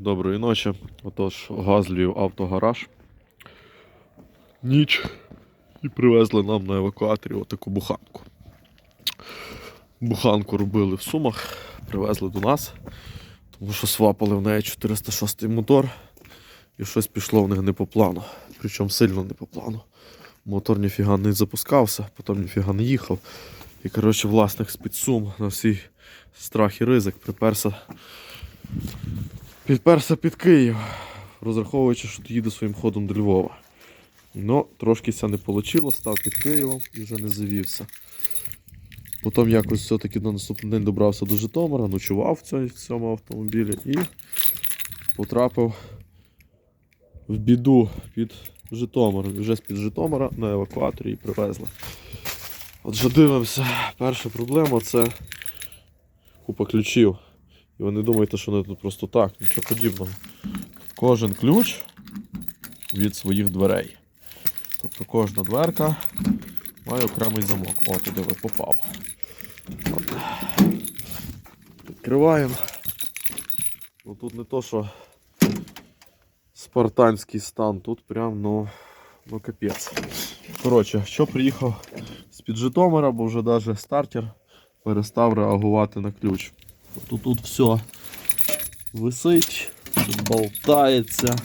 Доброї ночі. Отож, газ автогараж. Ніч. І привезли нам на евакуаторі отаку буханку. Буханку робили в Сумах, привезли до нас, тому що свапали в неї 406 мотор, і щось пішло в них не по плану. Причому сильно не по плану. Мотор ніфіга не запускався, потім ніфіга не їхав. І коротше власник з-під сум на свій страх і ризик приперся Підперся під Київ, розраховуючи, що їде своїм ходом до Львова. Ну, трошки це не вийшло, став під Києвом і вже не завівся. Потім якось все-таки на наступний день добрався до Житомира, ночував в цьому, автомобілі і потрапив в біду під Житомир. Вже з-під Житомира на евакуаторі і привезли. Отже, дивимося, перша проблема це купа ключів. І ви не думаєте, що вони тут просто так, нічого подібного. Кожен ключ від своїх дверей. Тобто кожна дверка має окремий замок. О, туди ви попав. Відкриваємо. Ну, тут не то, що спартанський стан, тут прям ну, ну капець. Коротше, що приїхав з-під Житомира, бо вже навіть стартер перестав реагувати на ключ. Тут, тут все висить, тут болтається,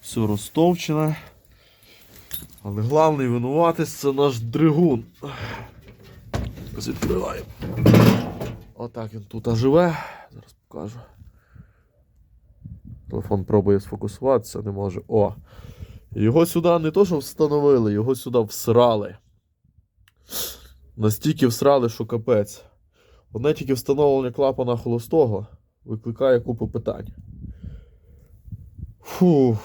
все розтовчене. Але головний винуватець це наш дригун. Відкриваємо. Отак він тут живе. Зараз покажу. Телефон пробує сфокусуватися, не може. О! Його сюди не то, що встановили, його сюди всрали. Настільки всрали, що капець. Одне тільки встановлення клапана холостого викликає купу питань. Фу.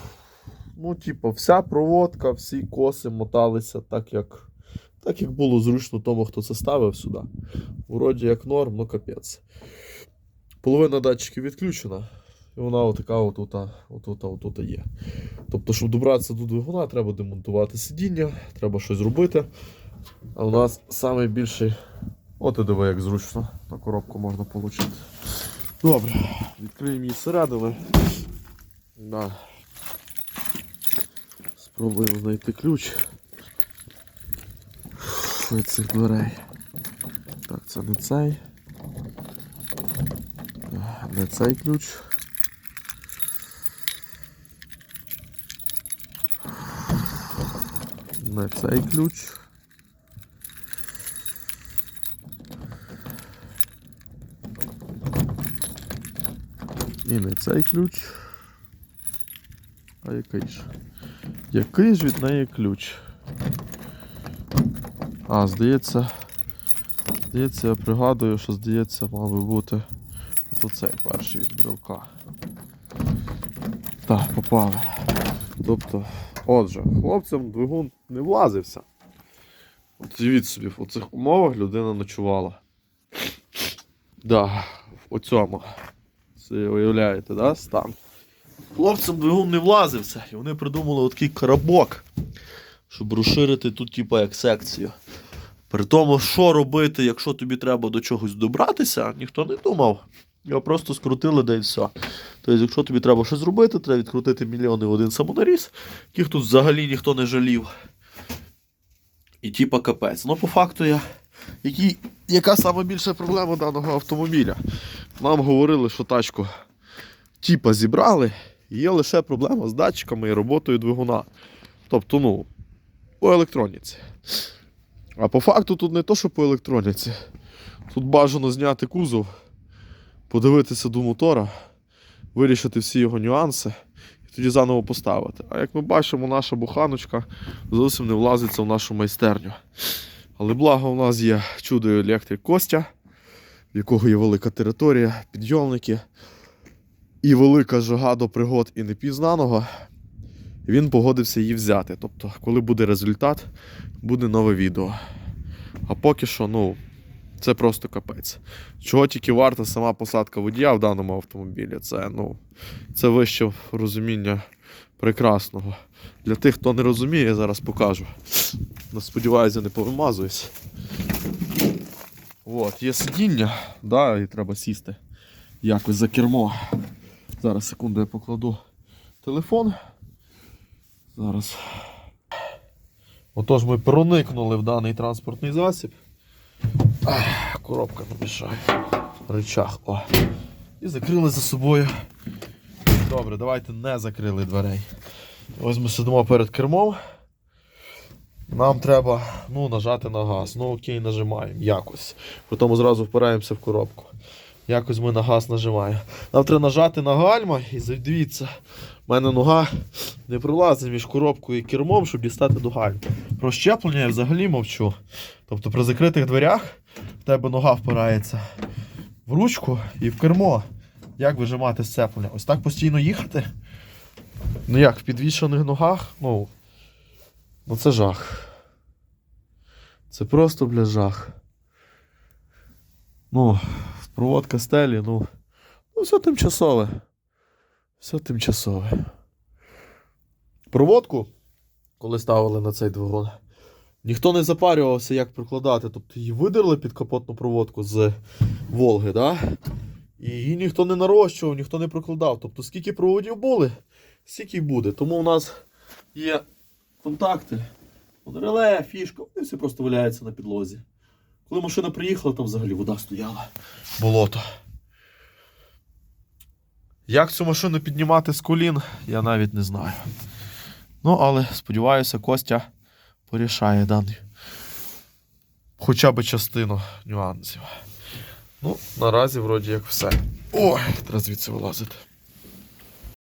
Ну, типу, вся проводка, всі коси моталися так, як так, як було зручно тому, хто це ставив сюди. Вроді як норм, ну капець. Половина датчиків відключена, і вона отака отута, отута, отута є. Тобто, щоб добратися до двигуна, треба демонтувати сидіння, треба щось робити. А у нас найбільший От і диви, як зручно на коробку можна отримати. Добре, відкриємо її зсередини. Да. Спробуємо знайти ключ від цих дверей. Так, це не цей. Не цей ключ. Не цей ключ. І не цей ключ. А який ж? Який ж від неї ключ? А, здається. Здається, я пригадую, що здається, мав би бути оцей перший від брелка. Так, попали. Тобто, отже, хлопцям двигун не влазився. От уявіть собі, в цих умовах людина ночувала. Да, в оцьому. Це уявляєте, да, стан. Хлопцям двигун не влазився, і вони придумали такий коробок, щоб розширити тут, типа, як секцію. При тому, що робити, якщо тобі треба до чогось добратися, ніхто не думав. Його просто скрутили, да і все. Тобто, якщо тобі треба щось зробити, треба відкрутити мільйони в один самонаріз, яких тут взагалі ніхто не жалів. І типа капець. Ну, по факту, я... Які... яка саме більша проблема даного автомобіля? Нам говорили, що тачку типа зібрали, є лише проблема з датчиками і роботою двигуна. Тобто, ну, по електроніці. А по факту тут не то, що по електроніці. Тут бажано зняти кузов, подивитися до мотора, вирішити всі його нюанси і тоді заново поставити. А як ми бачимо, наша буханочка зовсім не влазиться в нашу майстерню. Але благо у нас є чудо електрик Костя, в якого є велика територія, підйомники і велика жага до пригод і непізнаного. Він погодився її взяти. Тобто, коли буде результат, буде нове відео. А поки що, ну, це просто капець. Чого тільки варта сама посадка водія в даному автомобілі, це, ну, це вище розуміння прекрасного. Для тих, хто не розуміє, я зараз покажу. Ну, сподіваюся, не повимазуюсь. От, є сидіння, да, і треба сісти якось за кермо. Зараз секунду я покладу телефон. Зараз. Отож, ми проникнули в даний транспортний засіб. Ах, коробка не мішає. Рычаг. О. І закрили за собою. Добре, давайте не закрили дверей. Ось ми сидимо перед кермом. Нам треба ну, нажати на газ. Ну окей, нажимаємо якось. Потім зразу впираємося в коробку. Якось ми на газ нажимаємо. Нам треба нажати на гальма і дивіться, в мене нога не пролазить між коробкою і кермом, щоб дістати до гальм. Про щеплення я взагалі мовчу. Тобто при закритих дверях в тебе нога впирається в ручку і в кермо. Як вижимати сцеплення? Ось так постійно їхати. Ну як, в підвішених ногах, ну. Ну це жах. Це просто, бля, жах. Ну, проводка стелі, ну. Ну, все тимчасове. Все тимчасове. Проводку, коли ставили на цей двигун, ніхто не запарювався, як прикладати. Тобто її видерли під капотну проводку з Волги, да? І її ніхто не нарощував, ніхто не прокладав. Тобто, скільки проводів були, стільки й буде. Тому у нас є контакти, реле, фішка, вони всі просто валяються на підлозі. Коли машина приїхала, там взагалі вода стояла. Болото. Як цю машину піднімати з колін, я навіть не знаю. Ну, але сподіваюся, Костя порішає дані. Хоча б частину нюансів. Ну, наразі, вроді як все. Ой, треба звідси вилазити.